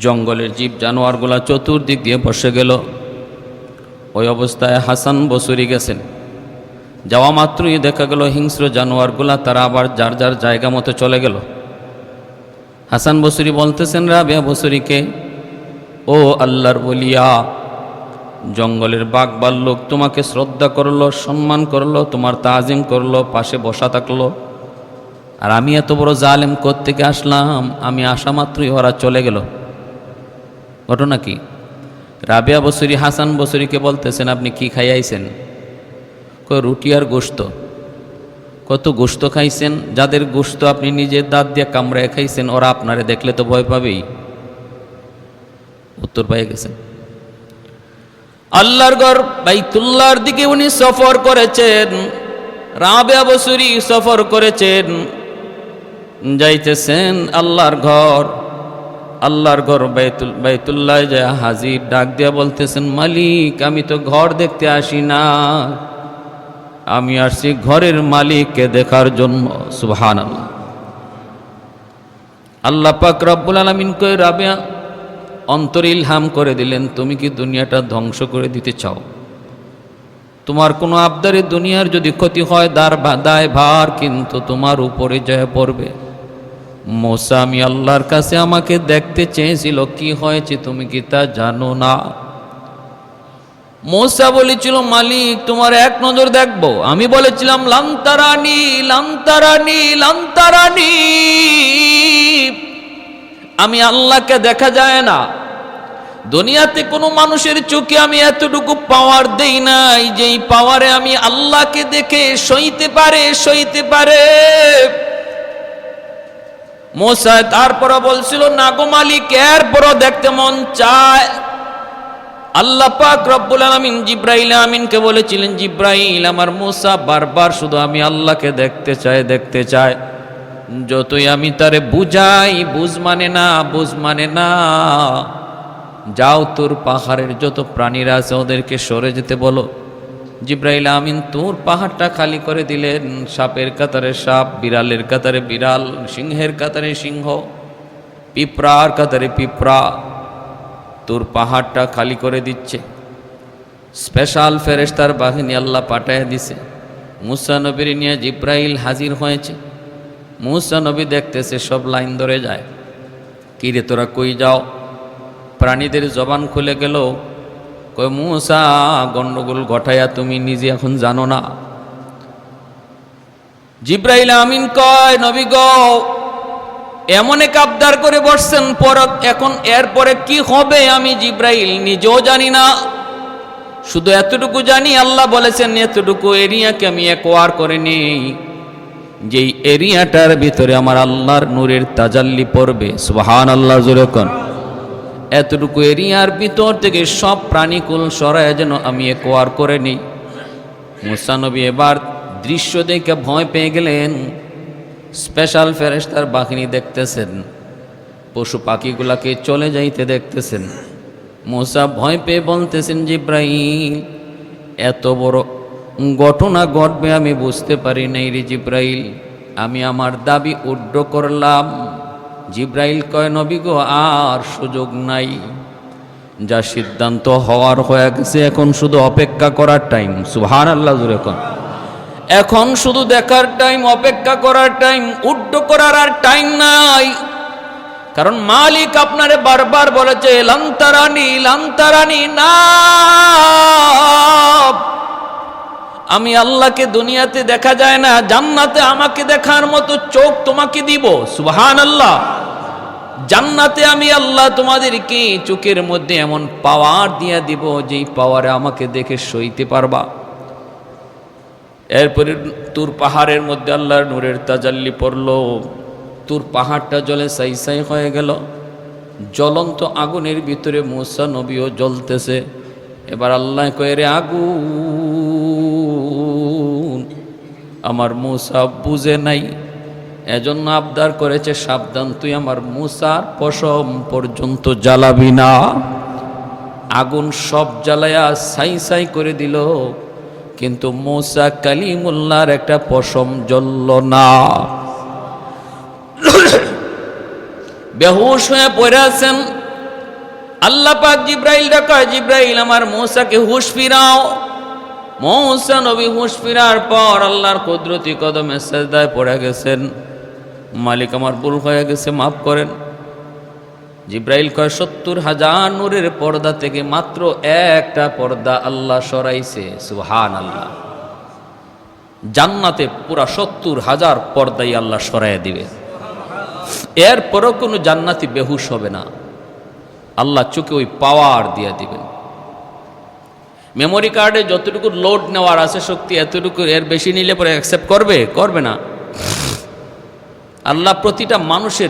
জঙ্গলের জীব জানোয়ারগুলা চতুর্দিক দিয়ে বসে গেল। ওই অবস্থায় হাসান বসুরি গেছেন। যাওয়া মাত্রই দেখা গেল হিংস্র জানোয়ারগুলা তারা আবার যার যার জায়গা মতো চলে গেল। হাসান বসুরি বলতেছেন, রাবিয়া বসুরিকে, ও আল্লাহর বলিয়া জঙ্গলের বাঘ বাল্লুক তোমাকে শ্রদ্ধা করল, সম্মান করল, তোমার তাজিম করল, পাশে বসা থাকল। আর আমি এত বড় জালেম থেকে আসলাম? আমি আসা মাত্রই ওরা চলে গেল। ঘটনা কি? রাবিয়া বসুরি, হাসান বসুরিকে বলতেছেন, আপনি কি খাইয়াইছেন কয়, রুটি আর গোস্ত কত গোস্ত খাইছেন? যাদের গোস্ত আপনি নিজের দাঁত দিয়ে কামড়ায় খাইছেন, ওরা আপনারে দেখলে তো ভয় পাবেই। উত্তর পেয়ে গেছেন। আল্লাহর ঘর বাইতুল্লাহর দিকে উনি সফর করেছেন। রাবেয়া বসুরি সফর করেছেন। যাইতেছেন আল্লাহর ঘর। আল্লাহর ঘর বাইতুল বাইতুল্লাহ যায় হাজির ডাক দিয়া বলতেছেন, মালিক, আমি তো ঘর দেখতে আসি না। আমি আসছি ঘরের মালিককে দেখার জন্য। সুবহান আল্লাহ আল্লাহ পাক রব্বুল আলমিন কয়ে, রাবেয়া, অন্তর ইলহাম করে দিলেন, তুমি কি দুনিয়াটা ধ্বংস করে দিতে চাও? তোমার কোনো আবদারে দুনিয়ার যদি ক্ষতি হয়, দার দায় ভার কিন্তু তোমার উপরে জয় পড়বে। মোসা, আমি আল্লাহর কাছে আমাকে দেখতে চেয়েছিল, কি হয়েছে তুমি কি তা জানো না? মোসা বলেছিল, মালিক, তোমার এক নজর দেখব। আমি বলেছিলাম লান্তারানি লান্তারানি লান্তারানি আমি আল্লাহকে দেখা যায় না। দুনিয়াতে কোনো মানুষের চোখে আমি এতটুকু পাওয়ার দেই নাই, যেই পাওয়ারে আমি আল্লাহকে দেখে সইতে পারে সইতে পারে। মোসায় তারপরও বলছিল নাগো মালিক, এরপরও দেখতে মন চায়। আল্লাহ পাক রব্বুল আলমিন জিব্রাইল আমিনকে বলেছিলেন, জিব্রাইল, আমার মোসা বারবার শুধু আমি আল্লাহকে দেখতে চাই দেখতে চাই। যতই আমি তারে বুঝাই, বুঝ মানে না, বুঝ মানে না। যাও তোর পাহাড়ের যত প্রাণীরা আছে, ওদেরকে সরে যেতে বলো। জিব্রাইল আমিন তোর পাহাড়টা খালি করে দিলেন। সাপের কাতারে সাপ, বিড়ালের কাতারে বিড়াল, সিংহের কাতারে সিংহ, পিঁপড়ার কাতারে পিঁপড়া। তোর পাহাড়টা খালি করে দিচ্ছে। স্পেশাল ফেরেস্তার বাহিনী আল্লাহ পাঠায় দিছে। মুসা নবীর নিয়ে জিব্রাইল হাজির হয়েছে। মুসা নবী দেখতেছে সব লাইন ধরে যায়। কিরে, তোরা কই যাও? প্রাণীদের জবান খুলে গেল। কই মুসা গণ্ডগোল ঘটাইয়া তুমি নিজে এখন জানো না? জিব্রাইল আমিন কয়, নবী গ, এমন এক আবদার করে বসছেন পর এখন এরপরে কি হবে আমি জিব্রাইল নিজেও জানি না। শুধু এতটুকু জানি, আল্লাহ বলেছেন, এতটুকু এরিয়াকে আমি একোয়ার করে নেই। যেই এরিয়াটার ভিতরে আমার আল্লাহর নূরের তাজাল্লি পড়বে সুবাহান আল্লাহ জোরেকন এতটুকু এরিয়ার ভিতর থেকে সব প্রাণীকুল সরায় যেন আমি একোয়ার করে নিই। মুসানবী এবার দৃশ্য দেখে ভয় পেয়ে গেলেন। স্পেশাল ফেরেস্তার বাহিনী দেখতেছেন। পশু পাখিগুলাকে চলে যাইতে দেখতেছেন। মোসা ভয় পেয়ে বলতেছেন, জিব্রাইল, এত বড় ঘটনা ঘটবে আমি বুঝতে পারি নাই রে জিব্রাইল। আমি আমার দাবি উড্ড করলাম। জিব্রাইল কয়, নবী গো, আর সুযোগ নাই। যা সিদ্ধান্ত হওয়ার হয়ে গেছে, এখন শুধু অপেক্ষা করার টাইম। সুহান আল্লাহ জুড়ে এখন শুধু দেখার টাইম, অপেক্ষা করার টাইম, উড্ড করার আর টাইম নাই। কারণ মালিক আপনারে বারবার বলেছে লান্তারানি লান্তারানি না আমি আল্লাহকে দুনিয়াতে দেখা যায় না, জান্নাতে আমাকে দেখার মতো চোখ তোমাকে দিব। সুবহান আল্লাহ জান্নাতে আমি আল্লাহ তোমাদেরকে চোখের মধ্যে এমন পাওয়ার দিয়া দিব, যেই পাওয়ারে আমাকে দেখে সইতে পারবা। এরপরে তুর পাহাড়ের মধ্যে আল্লাহর নূরের তাজাল্লি পড়ল। তুর পাহাড়টা জলে সাই সাই হয়ে গেল। জ্বলন্ত আগুনের ভিতরে মুসা নবীও জ্বলতেছে। এবার আল্লাহ কয়ে, রে আগুন, আমার মুসা বুঝে নাই। এজন্য আবদার করেছে, সাবধান, তুই আমার মুসার পশম পর্যন্ত জ্বালাবি না। আগুন সব জ্বালায়া সাই সাই করে দিল, কিন্তু মোসা কালিমুল্লার একটা পশম জ্বলল না। বেহুশ হয়ে পড়ে আছেন। আল্লাহ পাক জিব্রাইল কয় জিব্রাইল, আমার মৌসাকে হুশ ফিরাও। মৌসা নবী হুশ ফিরার পর আল্লাহর কুদরতি কদমে সেজদায় পড়ে গেছেন। মালিক আমার ভুল হয়ে গেছে, মাফ করেন। জিব্রাইল কয়, সত্তর হাজার নূরের পর্দা থেকে মাত্র একটা পর্দা আল্লাহ সরাইছে সুহান আল্লাহ জান্নাতে পুরা সত্তর হাজার পর্দাই আল্লাহ সরাইয়া দিবে। এরপরও কোনো জান্নাতি বেহুশ হবে না। আল্লাহ চোখে ওই পাওয়ার দিয়ে দিবেন। মেমোরি কার্ডে যতটুকু লোড নেওয়ার আছে শক্তি, এতটুকু এর বেশি নিলে পরে অ্যাকসেপ্ট করবে? করবে না। আল্লাহ প্রতিটা মানুষের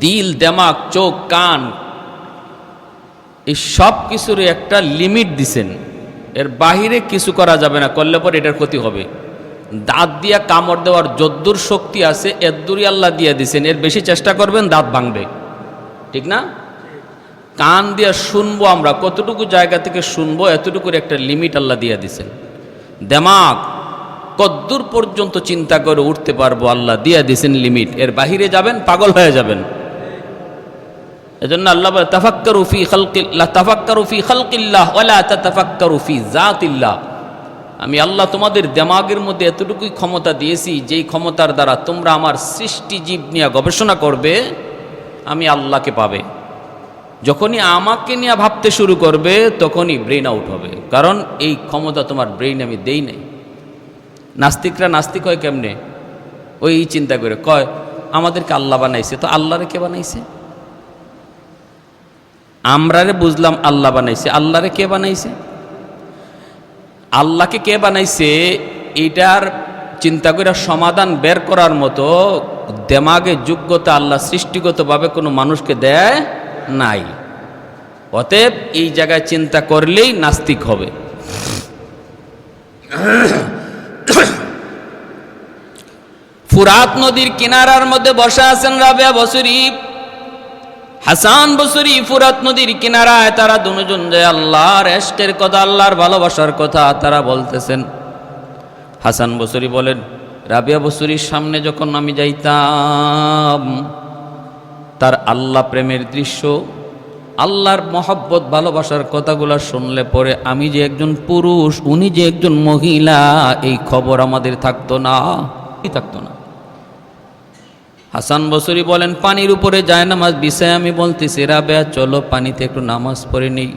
দিল, দেমাগ, চোখ, কান, এই সব কিছুর একটা লিমিট দিছেন। এর বাহিরে কিছু করা যাবে না, করলে পরে এটার ক্ষতি হবে। দাঁত দিয়া কামড় দেওয়ার যদ্দুর শক্তি আছে, এদ্দুরই আল্লাহ দিয়ে দিছেন। এর বেশি চেষ্টা করবেন, দাঁত ভাঙবে। ঠিক না? কান দিয়া শুনব আমরা, কতটুকু জায়গা থেকে শুনব, এতটুকুর একটা লিমিট আল্লাহ দিয়ে দিছেন। দেমাগ কদ্দূর পর্যন্ত চিন্তা করে উঠতে পারব, আল্লাহ দিয়ে দিছেন লিমিট এর বাহিরে যাবেন, পাগল হয়ে যাবেন। এজন্য আল্লাহ বলে, তাফাক্কারু ফি খালকিল্লাহ তাফাক্কারু ফি খালকিল্লাহ ওয়ালা তাতাফাক্কারু ফি জাতিল্লাহ আমি আল্লাহ তোমাদের দেমাগের মধ্যে এতটুকুই ক্ষমতা দিয়েছি, যেই ক্ষমতার দ্বারা তোমরা আমার সৃষ্টি জীব নিয়ে গবেষণা করবে, আমি আল্লাহকে পাবে। যখনই আমাকে নিয়ে ভাবতে শুরু করবে, তখনই ব্রেন আউট হবে। কারণ এই ক্ষমতা তোমার ব্রেইন আমি দেই নাই। নাস্তিকরা নাস্তিক হয় কেমনে? ওই চিন্তা করে। কয়, আমাদেরকে আল্লাহ বানাইছে। তো আল্লাহরে কে বানাইছে? আমরারে বুঝলাম আল্লাহ বানাইছে। আল্লাহরে কে বানাইছে? আল্লাহকে কে বানাইছে? এটার চিন্তা করে সমাধান বের করার মতো দেমাগে যোগ্যতা আল্লাহ সৃষ্টিগতভাবে কোনো মানুষকে দেয় নাই। অতএব এই জায়গায় চিন্তা করলেই নাস্তিক হবে। ফুরাত নদীর কিনারার মধ্যে বসে আছেন রাবেয়া বসুরি। হাসান বসুরি ফুরাত নদীর কিনারায় তারা দুজন যে আল্লাহর এষ্টের কথা, আল্লাহর ভালোবাসার কথা তারা বলতেছেন। হাসান বসুরি বলেন, রাবিয়া বসুরির সামনে যখন আমি যাইতাম, তার আল্লাহ প্রেমের দৃশ্য আল্লাহর মহব্বত, ভালোবাসার কথাগুলো শুনলে পরে আমি যে একজন পুরুষ, উনি যে একজন মহিলা, এই খবর আমাদের থাকতো না থাকতো না। হাসান বসরি বলেন, পানির উপরে যায় নামাজ, বিষয়ে আমি বলতেছি, রাবেয়া, চলো পানিতে একটু নামাজ পড়ে নেই।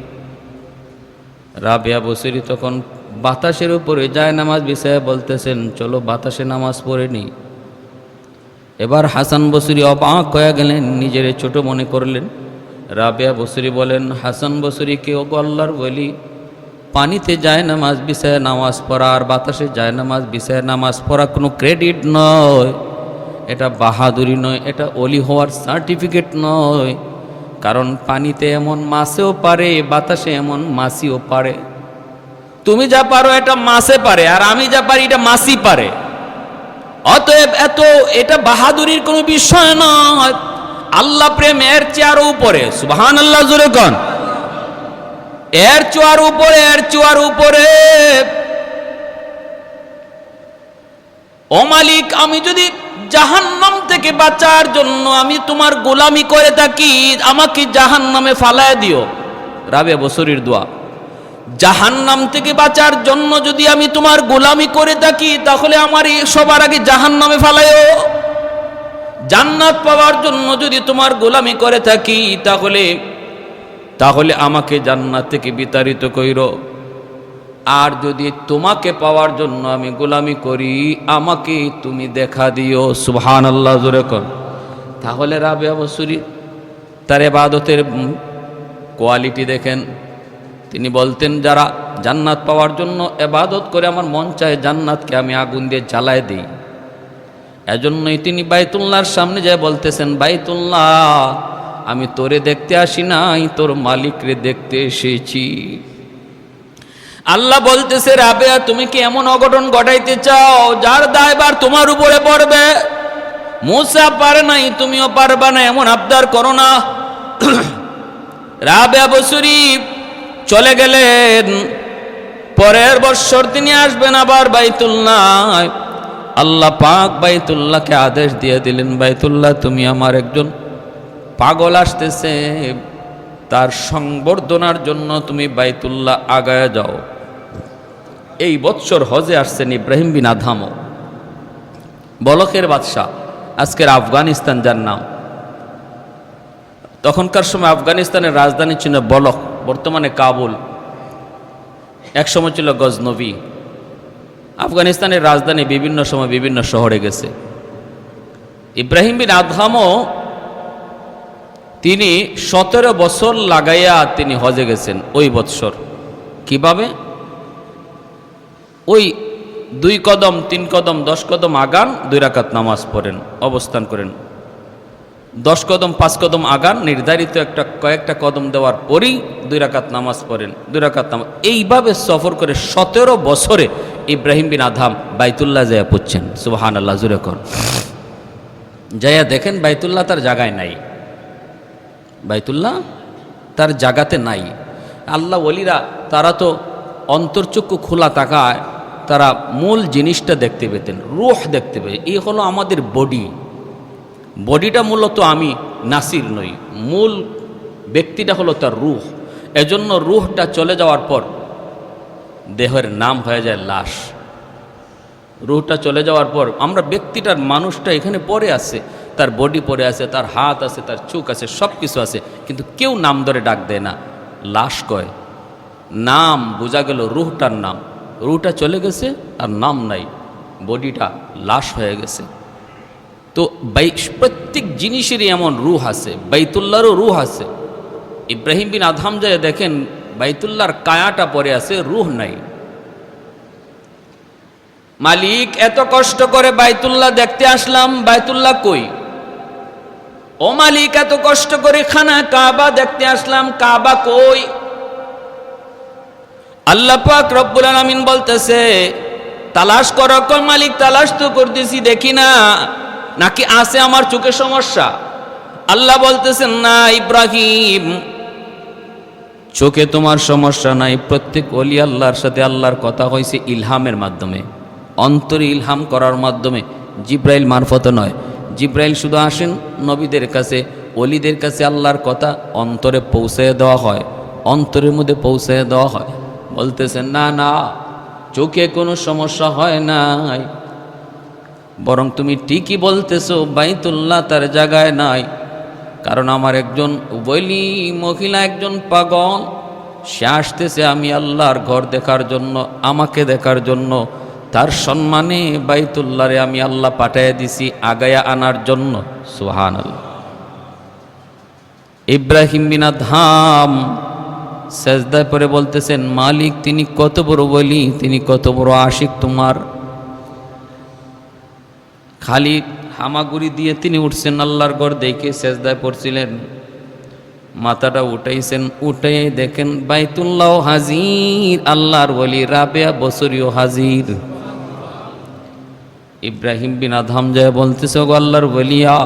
রাবেয়া বসরি তখন, বাতাসের উপরে যায় নামাজ, বিষয়ে বলতেছেন, চলো বাতাসে নামাজ পড়ে নেই। এবার হাসান বসরি অবাক হয়ে গেলেন, নিজের ছোট মনে করলেন রাবেয়া বসুরি বলেন, হাসান বসরি কেউ আল্লাহর বলি পানিতে যায় নামাজ, বিষয়ে নামাজ পড়া, আর বাতাসে যায় নামাজ, বিষয়ে নামাজ পড়া কোনো ক্রেডিট নয়। এটা বাহাদুরি নয়, এটা অলি হওয়ার সার্টিফিকেট নয়। কারণ পানিতে এমন মাছেও পারে, বাতাসে এমন মাছিও পারে। তুমি যা পারো এটা মাছে পারে, আর আমি যা পারি এটা মাছি পারে। অতএব এত, এটা বাহাদুরির কোনো বিষয় নয়। আল্লাহ প্রেম এর চেয়ার উপরে। সুবাহান আল্লাহ জুড়ে কন। এর চোয়ার উপরে, এর চোয়ার উপরে। ও মালিক, আমি যদি জাহান্নাম থেকে বাঁচার জন্য আমি তোমার গোলামি করে থাকি, আমাকে জাহান্নামে ফালায় দিও। রাবে বসরির দোয়া। জাহান্নাম থেকে বাঁচার জন্য যদি আমি তোমার গোলামি করে থাকি, তাহলে আমার সবার আগে জাহান্নামে ফালায়ও। জান্নাত পাওয়ার জন্য যদি তোমার গোলামি করে থাকি, তাহলে তাহলে আমাকে জান্নাত থেকে বিতাড়িত কইর। আর যদি তোমাকে পাওয়ার জন্য আমি গোলামি করি, আমাকে তুমি দেখা দিও। সুবহান আল্লাহ তাহলে রাবে বসুরি তার এবাদতের কোয়ালিটি দেখেন। তিনি বলতেন, যারা জান্নাত পাওয়ার জন্য এবাদত করে, আমার মন চায় জান্নাতকে আমি আগুন দিয়ে জ্বালায় দিই। এজন্যই তিনি বাইতুল্লাহর সামনে যায় বলতেছেন, বাইতুল্লাহ, আমি তোরে দেখতে আসি নাই, তোর মালিকরে দেখতে এসেছি। আল্লাহ বলতেছে, রাবেয়া, তুমি কি এমন অঘটন ঘটাইতে চাও যার দায়বার তোমার উপরে পড়বে? মুসা, পারে নাই, তুমিও পারবা না, এমন আবদার করো না। রাবেয়া বসুরি চলে গেলেন। পরের বৎসর তিনি আসবেন আবার বাইতুল্লাহ। আল্লাহ পাক বাইতুল্লাহকে আদেশ দিয়ে দিলেন, বাইতুল্লাহ তুমি আমার একজন পাগল আসতেছে, তার সংবর্ধনার জন্য তুমি বাইতুল্লাহ আগায় যাও। এই বৎসর হজে আসছেন ইব্রাহিম বিন আধামও বলকের বাদশাহ, আজকের আফগানিস্তান যার নাম। তখনকার সময় আফগানিস্তানের রাজধানী ছিল বলক, বর্তমানে কাবুল। একসময় ছিল গজনবী। আফগানিস্তানের রাজধানী বিভিন্ন সময় বিভিন্ন শহরে গেছে। ইব্রাহিম বিন আদহামও তিনি সতেরো বছর লাগাইয়া তিনি হজে গেছেন ওই বৎসর। কীভাবে? ওই দুই কদম, তিন কদম, দশ কদম আগান, দুই রাকাত নামাজ পড়েন, অবস্থান করেন। দশ কদম, পাঁচ কদম আগান, নির্ধারিত একটা, কয়েকটা কদম দেওয়ার পরেই দুই রাকাত নামাজ পড়েন। দুই রাকাত নামাজ, এইভাবে সফর করে সতেরো বছরে ইব্রাহিম বিন আধাম বাইতুল্লাহ যাইয়া পুচ্ছেন সুবাহান আল্লাহ জুরে কর। যাইয়া দেখেন বাইতুল্লাহ তার জায়গায় নাই। বাইতুল্লাহ তার জাগাতে নাই। আল্লাহ ওলিরা, তারা তো অন্তর্চক্ষু খোলা তাকায় তারা মূল জিনিসটা দেখতে পেতেন, রুহ দেখতে পেয়ে এই হলো আমাদের বডি বডিটা মূলত আমি নাসির নই, মূল ব্যক্তিটা হলো তার রুহ। এজন্য রুহটা চলে যাওয়ার পর দেহের নাম হয়ে যায় লাশ। রুহটা চলে যাওয়ার পর আমরা ব্যক্তিটার মানুষটা এখানে পড়ে আছে, তার বডি পড়ে আছে, তার হাত আছে, তার চোখ আছে সব কিছু আছে, কিন্তু কেউ নাম ধরে ডাক দেয় না। লাশ কয়? নাম বোঝা গেল রুহটার নাম। রুহটা চলে গেছে আর নাম নাই, বডিটা লাশ হয়ে গেছে। তো বাই প্রত্যেক জিনিসেরই এমন রুহ আছে বাইতুল্লারও রুহ আছে। ইব্রাহিম বিন আধাম যায় দেখেন, বাইতুল্লাহর কায়াটা পরে আছে, রুহ নাই। মালিক, এত কষ্ট করে বাইতুল্লাহ দেখতে আসলাম, বাইতুল্লাহ কই? ও মালিক, এত কষ্ট করে খানা কাবা দেখতে আসলাম, কাবা কই? আল্লাহ পাক রব্বুল আলামিন বলতেছে, তালাশ করো মালিক, তালাশ তো করতেছি, দেখি না নাকি আছে আমার চোখে সমস্যা? আল্লাহ বলতেছেন, না, ইব্রাহিম, চোখে তোমার সমস্যা নাই। প্রত্যেক অলি আল্লাহর সাথে আল্লাহর কথা হয়েছে ইলহামের মাধ্যমে। অন্তরে ইলহাম করার মাধ্যমে। জিব্রাইল মারফত নয়। জিব্রাইল শুধু আসেন নবীদের কাছে অলিদের কাছে আল্লাহর কথা অন্তরে পৌঁছে দেওয়া হয়। অন্তরের মধ্যে পৌঁছে দেওয়া হয়। বলতেছেন, না না, চোখে কোনো সমস্যা হয় নাই। বরং তুমি ঠিকই বলতেছো, বাইতুল্লাহ তার জায়গায় নাই। কারণ আমার একজন বলি মহিলা, একজন পাগল, সে আসতেছে আমি আল্লাহর ঘর দেখার জন্য, আমাকে দেখার জন্য। তার সম্মানে বাইতুল্লাহরে আমি আল্লাহ পাঠাইয়া দিছি আগায়া আনার জন্য। সুহান ইব্রাহিম বিনা ধাম সেজদায় পরে বলতেছেন, মালিক, তিনি কত বড় বলি তিনি কত বড় আশিক তোমার? খালি হামাগুড়ি দিয়ে তিনি উঠছেন আল্লাহর ঘর দেখে সেজদায় পড়ছিলেন। মাথাটা উঠাইছেন উঠে দেখেন, বাইতুল্লাহ হাজির, আল্লাহর বলি রাবেয়া বছরীয় হাজির। ইব্রাহিম বিন আধাম যায় বলতেছে গো আল্লাহর বলিয়া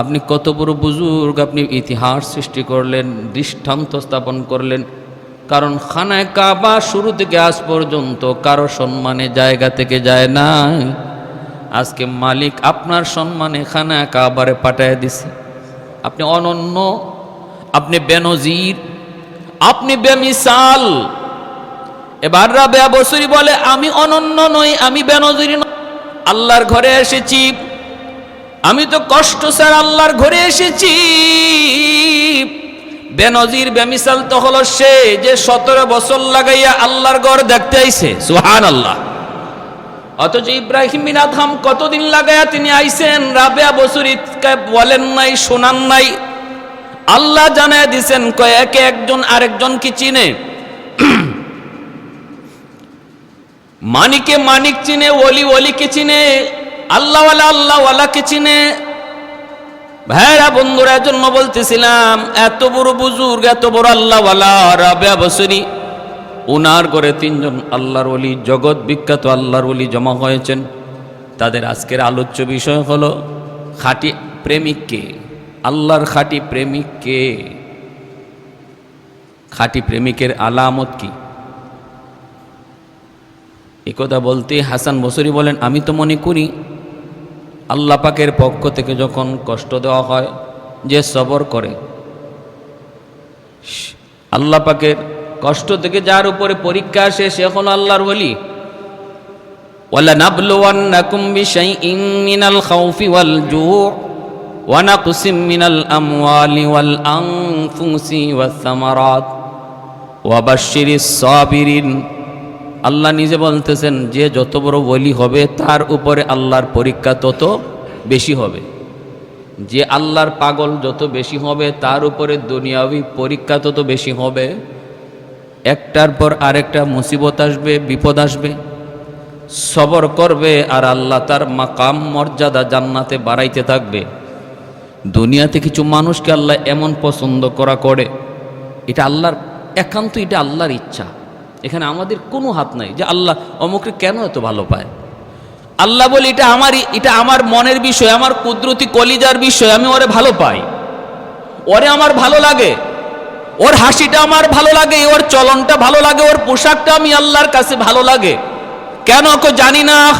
আপনি কত বড় বুজুর্গ, আপনি ইতিহাস সৃষ্টি করলেন, দৃষ্টান্ত স্থাপন করলেন। কারণ খানায় কাবা শুরু থেকে আজ পর্যন্ত কারও সম্মানে জায়গা থেকে যায় না আজকে মালিক আপনার সম্মানে খানা কাবারে পাঠায় দিছে। আপনি অনন্য, আপনি বেনজির, আপনি বেমিসাল। এবার রাবেয়া বসুরি বলে, আমি অনন্য নই, আমি বেনজির নই। আল্লাহর ঘরে এসেছি। আমি তো কষ্ট স্যার আল্লাহর ঘরে এসেছি। বেনজির, বেমিসাল তো হলো সে যে সতেরো বছর লাগাইয়া আল্লাহর ঘর দেখতে আইছে। সুহান আল্লাহ অথচ ইব্রাহিম বিন আদহাম কতদিন লাগাইয়া তিনি আইছেন? রাবেয়া বসুরিতকে বলেন নাই, শোনান নাই। আল্লাহ জানায় দিছেন, কয়েকে একজন আরেকজন কি চিনে? মানিকে মানিক চিনে, ওলি ওলিকে চিনে, আল্লাহওয়ালা আল্লাহওয়ালাকে চিনে। ভাইরা, বন্ধুরা জন্য বলতেছিলাম, এত বড় বুজুর্গ, এত বড় আল্লাহওয়ালা রাবেয়া বসরি উনার করে তিনজন আল্লাহর অলি জগৎ বিখ্যাত আল্লাহর অলি জমা হয়েছেন। তাদের আজকের আলোচ্য বিষয় হলো, খাঁটি প্রেমিককে, আল্লাহর খাঁটি প্রেমিককে। খাঁটি প্রেমিকের আলামত কি? কথা বলতে হাসান বসরি বলেন, আমি তো মনে করি, আল্লাহ পাকের পক্ষ থেকে যখন কষ্ট দেওয়া হয়, যে সবর করে, আল্লাহ পাকের কষ্ট থেকে যার উপরে পরীক্ষা আসে সে এখন আল্লাহর বলি ولنبلونكم بشيء من الخوف والجوع ونقص من الأموال والأنفس والثمرات وبشر الصابرين আল্লাহ নিজে বলতেছেন যে যত বড় বলি হবে তার উপরে আল্লাহর পরীক্ষা তত বেশি হবে যে আল্লাহর পাগল যত বেশি হবে তার উপরে দুনিয়াবি পরীক্ষা তত বেশি হবে একটার পর আরেকটা মুসিবত আসবে, বিপদ আসবে। সবর করবে আর আল্লাহ তার মাকাম মর্যাদা জান্নাতে বাড়াইতে থাকবে। দুনিয়াতে কিছু মানুষকে আল্লাহ এমন পছন্দ করা করে, এটা আল্লাহর, একান্ত এটা আল্লাহর ইচ্ছা। এখানে আমাদের কোনো হাত নাই যে আল্লাহ অমুককে কেন এত ভালো পায়? আল্লাহ বলে, এটা আমারই, এটা আমার মনের বিষয়, আমার কুদরতি কলিজার বিষয়, আমি ওরে ভালো পাই। ওরে আমার ভালো লাগে। ওর হাসিটা আমার ভালো লাগে, ওর চলনটা ভালো লাগে, ওর পোশাকটা আমি আল্লাহর কাছে ভালো লাগে। কেন কো জানি না।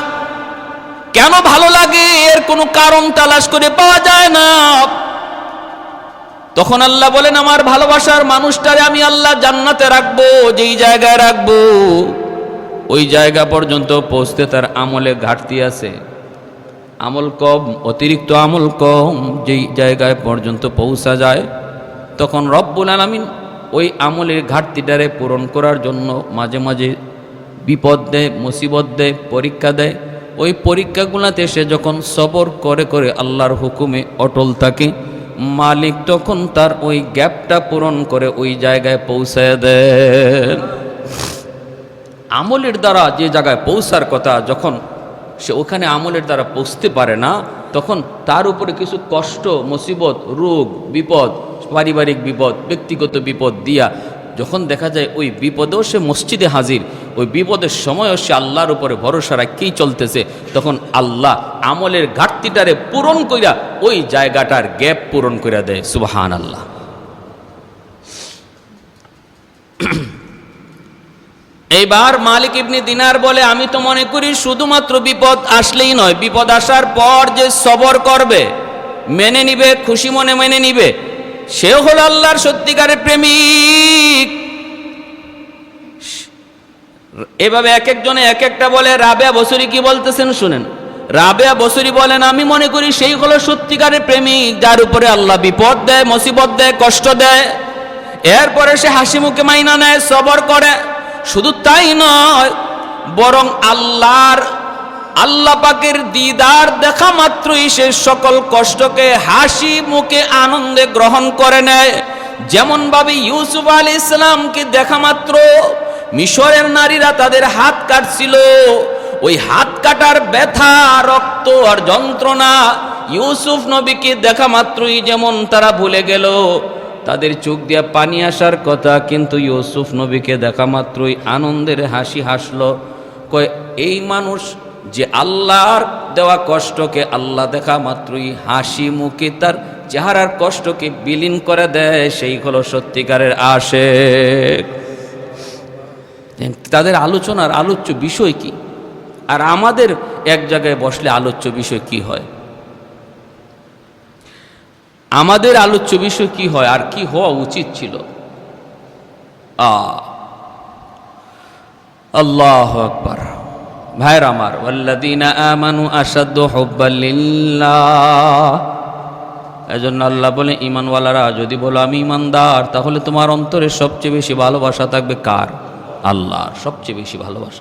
কেন ভালো লাগে? এর কোনো কারণ তালাশ করে পাওয়া যায় না। তখন আল্লাহ বলেন, আমার ভালোবাসার মানুষটারে আমি আল্লাহ জান্নাতে রাখব, যেই জায়গায় রাখব। ওই জায়গা পর্যন্ত পৌঁছতে তার আমলে ঘাটতি আছে। আমল কম, অতিরিক্ত আমল কম, যেই জায়গায় পর্যন্ত পৌঁছা যায়। তখন রব্বুল আলামিন ওই আমলের ঘাটতিটারে পূরণ করার জন্য মাঝে মাঝে বিপদ দেয়, মুসিবত দেয়, পরীক্ষা দেয়। ওই পরীক্ষাগুলোতে সে যখন সবর করে করে আল্লাহর হুকুমে অটল থাকে, মালিক তখন তার ওই গ্যাপটা পূরণ করে ওই জায়গায় পৌঁছায় দেন আমলের দ্বারা যে জায়গায় পৌঁছার কথা, যখন সে ওখানে আমলের দ্বারা পৌঁছতে পারে না, তখন তার উপরে কিছু কষ্ট, মুসিবত, রোগ, বিপদ পারিবারিক বিপদ, ব্যক্তিগত বিপদ দিয়া যখন দেখা যায় ওই বিপদেও সে মসজিদে হাজির, ওই বিপদের সময়ও সে আল্লাহর উপরে ভরসা রাখেই চলতেছে, তখন আল্লাহ আমলের ঘাটতিটারে পূরণ কইরা ওই জায়গাটার গ্যাপ পূরণ করে দেয় সুবাহান আল্লাহ এইবার মালিক ইবনি দিনার বলে, আমি তো মনে করি শুধুমাত্র বিপদ আসলেই নয়, বিপদ আসার পর যে সবর করবে, মেনে নিবে, খুশি মনে মেনে নিবে সে হলো আল্লাহর সত্যিকারের প্রেমিক। এভাবে এক একজনে এক একটা বলে, রাবেয়া বসুরি কি বলতেছেন শুনেন। রাবেয়া বসুরি বলেন, আমি মনে করি সেই হলো সত্যিকারের প্রেমিক, যার উপরে আল্লাহ বিপদ দেয়, মুসিবত দেয়, কষ্ট দেয়। এরপরে সে হাসি মুখে মাইনা নেয়, সবর করে। শুধু তাই নয়, বরং আল্লাহর আল্লাহ পাকের দিদার দেখা মাত্রই সে সকল কষ্টকে হাসি মুখে আনন্দে গ্রহণ করে নেয়। যেমন ভাবে ইউসুফ আলী ইসলামকে দেখা মাত্র মিশরের নারীরা তাদের হাত কাটছিল। ওই হাত কাটার ব্যথা, রক্ত আর যন্ত্রণা ইউসুফ নবীকে দেখা মাত্রই যেমন তারা ভুলে গেল। তাদের চোখ দিয়ে পানি আসার কথা কিন্তু ইউসুফ নবীকে দেখা মাত্রই আনন্দের হাসি হাসলো। কয়, এই মানুষ যে আল্লাহর দেওয়া কষ্টকে আল্লাহ দেখা মাত্রই হাসি মুখে তার চেহারার কষ্টকে বিলীন করে দেয়, সেই হলো সত্যিকারের আসে তাদের আলোচনার আলোচ্য বিষয় কি? আর আমাদের এক জায়গায় বসলে আলোচ্য বিষয় কি হয়? আমাদের আলোচ্য বিষয় কি হয় আর কি হওয়া উচিত ছিল? আল্লাহ আকবার। ভাইর আমার আমানু হুব্বাল্লিল্লাহ এজন্য আল্লাহ বলে ইমানওয়ালারা যদি বলো আমি ইমানদার তাহলে তোমার অন্তরে সবচেয়ে বেশি ভালোবাসা থাকবে কার? আল্লাহর সবচেয়ে বেশি ভালোবাসা।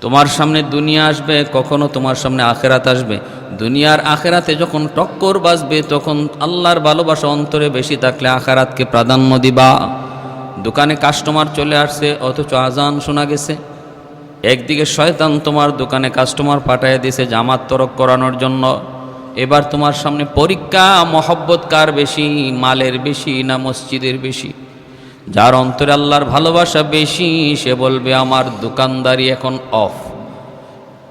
তোমার সামনে দুনিয়া আসবে, কখনো তোমার সামনে আখেরাত আসবে। দুনিয়ার আখেরাতে যখন টক্কর বাজবে, তখন আল্লাহর ভালোবাসা অন্তরে বেশি থাকলে আখেরাতকে প্রাধান্য দিবা। দোকানে কাস্টমার চলে আসছে, অথচ আজান শোনা গেছে। একদিকে শয়তান তোমার দোকানে কাস্টমার পাঠিয়ে দিছে, জামাত তরক করানোর জন্য। এবার তোমার সামনে পরীক্ষা, মহব্বত কার বেশি? মালের বেশি না মসজিদের বেশি? যার অন্তরে আল্লাহর ভালোবাসা বেশি, সে বলবে, আমার দোকানদারি এখন অফ।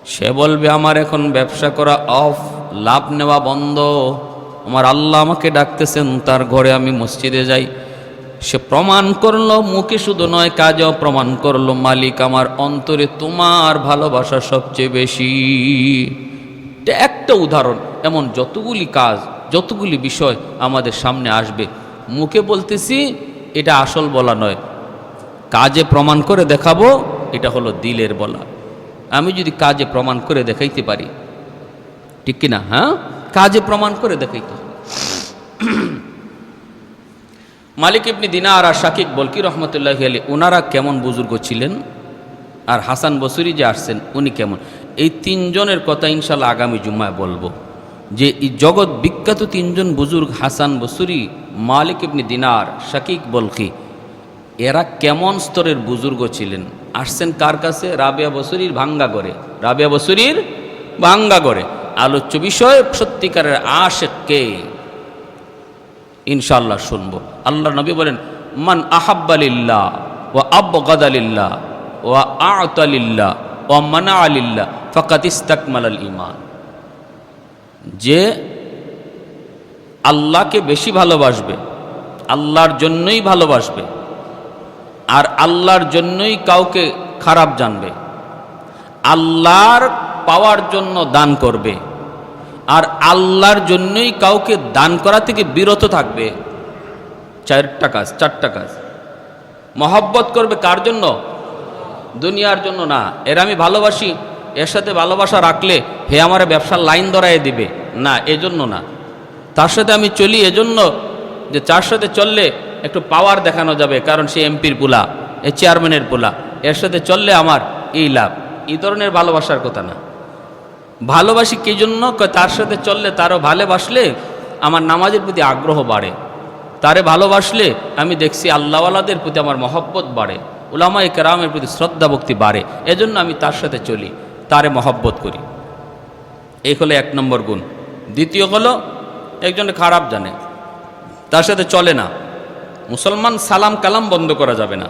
সে বলবে, আমার এখন ব্যবসা করা অফ, লাভ নেওয়া বন্ধ। আমার আল্লাহ আমাকে ডাকতেছেন, তার ঘরে আমি মসজিদে যাই। সে প্রমাণ করল, মুখে শুধু নয়, কাজেও প্রমাণ করল, মালিক আমার অন্তরে তোমার ভালোবাসা সবচেয়ে বেশি। একটা উদাহরণ, এমন যতগুলি কাজ, যতগুলি বিষয় আমাদের সামনে আসবে। মুখে বলতেছি, এটা আসল বলা নয়। কাজে প্রমাণ করে দেখাবো, এটা হলো দিলের বলা। আমি যদি কাজে প্রমাণ করে দেখাইতে পারি, ঠিক কিনা হ্যাঁ? কাজে প্রমাণ করে দেখাইতে মালিক ইবনি দিনার আর শাকিক বলকি রহমতুল্লাহ আলী ওনারা কেমন বুজুর্গ ছিলেন? আর হাসান বসুরি যে আসছেন, উনি কেমন? এই তিনজনের কথা ইনশাল্লাহ আগামী জুম্মায় বলব। যে এই জগৎ বিখ্যাত তিনজন বুজুর্গ হাসান বসুরি, মালিক ইবনি দিনার, শাকিক বলকি, এরা কেমন স্তরের বুজুর্গ ছিলেন? আসছেন কার কাছে? রাবিয়া বসুরির ভাঙ্গা করে রাবিয়া বসুরির ভাঙ্গা করে আলোচ্য বিষয় সত্যিকারের আশেককে ইনশাল্লাহ শুনব। আল্লাহ নবী বলেন, মান আহাব্বালিল্লাহ ও আব্বালিল্লাহ ও আতালিল্লাহ ও মানা আলিল্লাহ ফকাত ইস্তাকমাল আল ইমান যে আল্লাহকে বেশি ভালোবাসবে, আল্লাহর জন্যই ভালোবাসবে, আর আল্লাহর জন্যই কাউকে খারাপ জানবে, আল্লাহর পাওয়ার জন্য দান করবে আর আল্লাহর জন্যই কাউকে দান করা থেকে বিরত থাকবে। চারটা কাজ চারটা কাজ। মহব্বত করবে কার জন্য? দুনিয়ার জন্য না। এর আমি ভালোবাসি, এর সাথে ভালোবাসা রাখলে হে আমার ব্যবসার লাইন ধরাই দিবে। না, এজন্য না। তার সাথে আমি চলি এজন্য যে যার সাথে চললে একটু পাওয়ার দেখানো যাবে, কারণ সে এমপির পোলা, এ চেয়ারম্যানের পোলা। এর সাথে চললে আমার এই লাভ। এই ধরনের ভালোবাসার কথা না। ভালোবাসি কি জন্য? তার সাথে চললে তারও ভালোবাসলে আমার নামাজের প্রতি আগ্রহ বাড়ে। তারে ভালোবাসলে আমি দেখছি আল্লাহওয়ালাদের প্রতি আমার মহব্বত বাড়ে। উলামাই কেরামের প্রতি শ্রদ্ধা ভক্তি বাড়ে। এজন্য আমি তার সাথে চলি, তারে মহব্বত করি। এই হলো এক নম্বর গুণ। দ্বিতীয় হলো, একজনে খারাপ জানে, তার সাথে চলে না। মুসলমান সালাম কালাম বন্ধ করা যাবে না।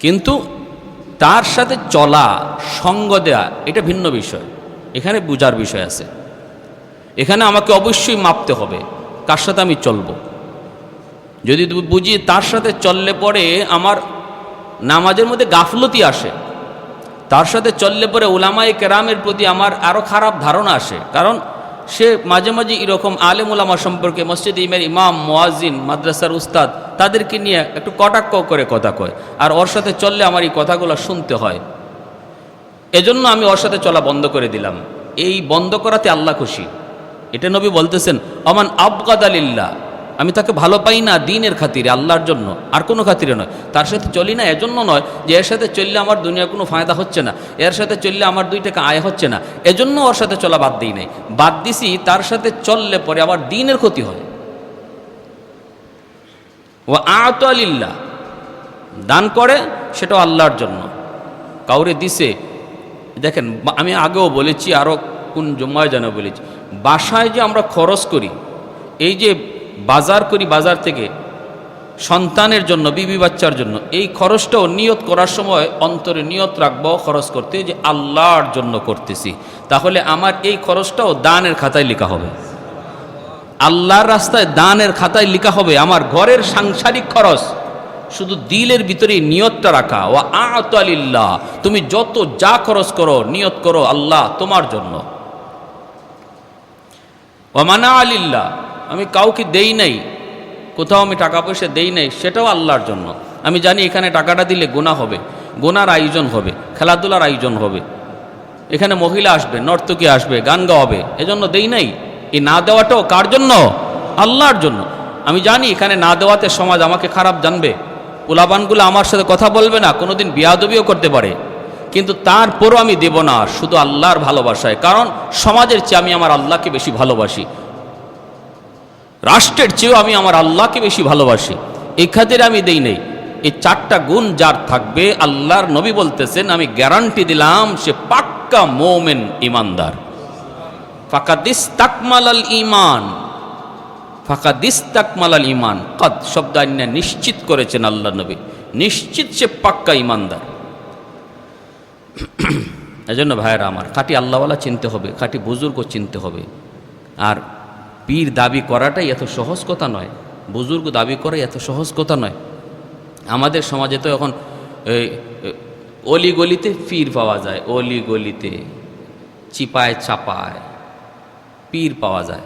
কিন্তু তার সাথে চলা, সঙ্গ দেয়া, এটা ভিন্ন বিষয়। এখানে বুঝার বিষয় আছে। এখানে আমাকে অবশ্যই মাপতে হবে, কার সাথে আমি চলবো। যদি বুঝি তার সাথে চললে পরে আমার নামাজের মধ্যে গাফলতি আসে। তার সাথে চললে পরে উলামাই কেরামের প্রতি আমার আরও খারাপ ধারণা আসে। কারণ সে মাঝে মাঝে এরকম আলেম উলামা সম্পর্কে মসজিদ ইমের ইমাম মোয়াজিন মাদ্রাসার উস্তাদ, তাদেরকে নিয়ে একটু কটাক্ষ করে কথা কয়। আর ওর সাথে চললে আমার এই কথাগুলো শুনতে হয়। এজন্য আমি ওর সাথে চলা বন্ধ করে দিলাম। এই বন্ধ করাতে আল্লাহ খুশি। এটা নবী বলতেছেন, অমান আবগাদ আলিল্লাহ আমি তাকে ভালো পাই না দিনের খাতিরে, আল্লাহর জন্য। আর কোনো খাতিরে নয়। তার সাথে চলি না এজন্য নয় যে এর সাথে চললে আমার দুনিয়ার কোনো ফায়দা হচ্ছে না, এর সাথে চললে আমার দুই টাকা আয় হচ্ছে না, এজন্য ওর সাথে চলা বাদ দিই নাই। বাদ দিছি, তার সাথে চললে পরে আবার দিনের ক্ষতি হয়। ও আত আলিল্লাহ। দান করে, সেটাও আল্লাহর জন্য। কাউরে দিছে, দেখেন, আমি আগেও বলেছি আরও কোন জমায় যেন বলেছি, বাসায় যে আমরা খরচ করি, এই যে বাজার করি বাজার থেকে, সন্তানের জন্য, বিবি বাচ্চার জন্য, এই খরচটাও নিয়ত করার সময় অন্তরে নিয়ত রাখব, খরচ করতে যে আল্লাহর জন্য করতেছি। তাহলে আমার এই খরচটাও দানের খাতায় লেখা হবে। আল্লাহর রাস্তায় দানের খাতায় লেখা হবে, আমার ঘরের সাংসারিক খরচ। শুধু দিলের ভিতরে নিয়তটা রাখা। ও আত আলিল্লাহ তুমি যত যা খরচ করো, নিয়ত করো আল্লাহ তোমার জন্য। ওমানা আলিল্লাহ আমি কাউকে দেই নাই, কোথাও আমি টাকা পয়সা দেই নাই, সেটাও আল্লাহর জন্য। আমি জানি এখানে টাকাটা দিলে গোনা হবে, গোনার আয়োজন হবে, খেলাধুলার আয়োজন হবে। এখানে মহিলা আসবে, নর্তকী আসবে, গান গাওয়াবে, এজন্য দেই নাই। এই না দেওয়াটাও কার জন্য? আল্লাহর জন্য। আমি জানি এখানে না দেওয়াতে সমাজ আমাকে খারাপ জানবে। পোলাবানগুলো আমার সাথে কথা বলবে না, কোনোদিন বিয়াদবিও করতে পারে। কিন্তু তারপরও আমি দেব না, শুধু আল্লাহর ভালোবাসায়। কারণ সমাজের চেয়ে আমি আমার আল্লাহকে বেশি ভালোবাসি। রাষ্ট্রের চেয়েও আমি আমার আল্লাহকে বেশি ভালোবাসি। এই খাতিরে আমি দেই নেই। এই চারটা গুণ যার থাকবে, আল্লাহর নবী বলতেছেন, আমি গ্যারান্টি দিলাম, সে পাক্কা মোমেন ইমানদার। ফাকাদিস তাকমাল আল ইমান ফাকাদিস তাকমাল আল ইমান কদ, শব্দ নিশ্চিত করেছেন আল্লাহ নবী। নিশ্চিত সে পাক্কা ইমানদার। এজন্য ভাইয়েরা আমার, খাঁটি আল্লাহওয়ালা চিনতে হবে, খাঁটি বুজুর্গ চিনতে হবে। আর পীর দাবি করাটাই এত সহজ কথা নয়, বুজুর্গ দাবি করাই এত সহজ কথা নয়। আমাদের সমাজে তো এখন অলি গলিতে পীর পাওয়া যায় অলি গলিতে চিপায় চাপায় পীর পাওয়া যায়।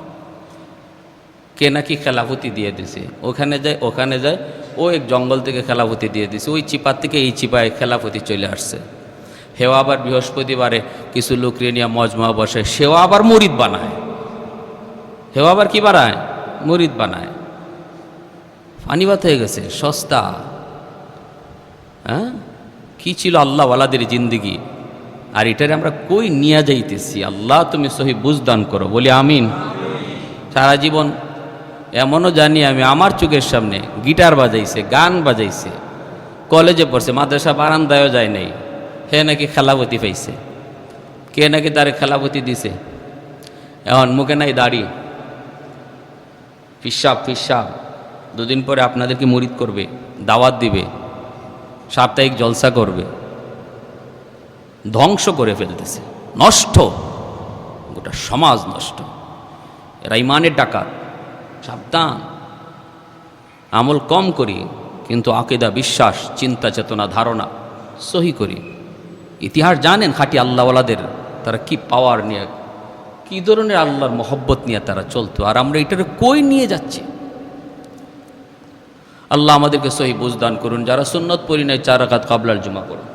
কে নাকি খেলাফতি দিয়ে দিছে, ওখানে যায় ওখানে যায়, ও এক জঙ্গল থেকে খেলাফতি দিয়ে দিছে, ওই চিপার থেকে এই চিপায় খেলাফতি চলে আসছে। হেও আবার বৃহস্পতিবারে কিছু লোক নিয়ে মজমা বসে, সেও আবার মুরিদ বানায়। হেও আবার কি বানায় মরিদ বানায়। পানিবাত হয়ে গেছে, সস্তা। হ্যাঁ? কি ছিল আল্লাহওয়ালাদের জিন্দিগি? আর এটারে আমরা কই নিয়ে যাইতেছি? আল্লাহ তুমি সহি বুঝদান করো, বলি আমিন। সারা জীবন এমনও জানি আমি, আমার চোখের সামনে গিটার বাজাইছে, গান বাজাইছে, কলেজে পড়ছে, মাদ্রাসা বারান্দায়ও যায় নাই। হে নাকি খেলাপতি পাইছে? কে নাকি তারে খেলাপতি দিছে? এখন মুখে নাই দাড়ি। ফিসাব ফিসাব দুদিন পরে আপনাদেরকে মুরিদ করবে, দাওয়াত দিবে, সাপ্তাহিক জলসা করবে। ধ্বংস করে ফেলতেছে, নষ্ট। গোটা সমাজ নষ্ট। এরা ইমানের ডাকাত, সাবধান। আমল কম করি, কিন্তু আকেদা, বিশ্বাস, চিন্তা, চেতনা, ধারণা সহি করি। ইতিহাস জানেন খাঁটি আল্লাহওয়ালাদের, তারা কি পাওয়ার নিয়ে কি ধরনের আল্লাহর মহব্বত নিয়ে তারা চলতো? আর আমরা এটার কই নিয়ে যাচ্ছি? আল্লাহ আমাদেরকে সহি বুঝদান করুন, যারা সুন্নত পরি নাই চার আঘাত কাবলার জমা করুন।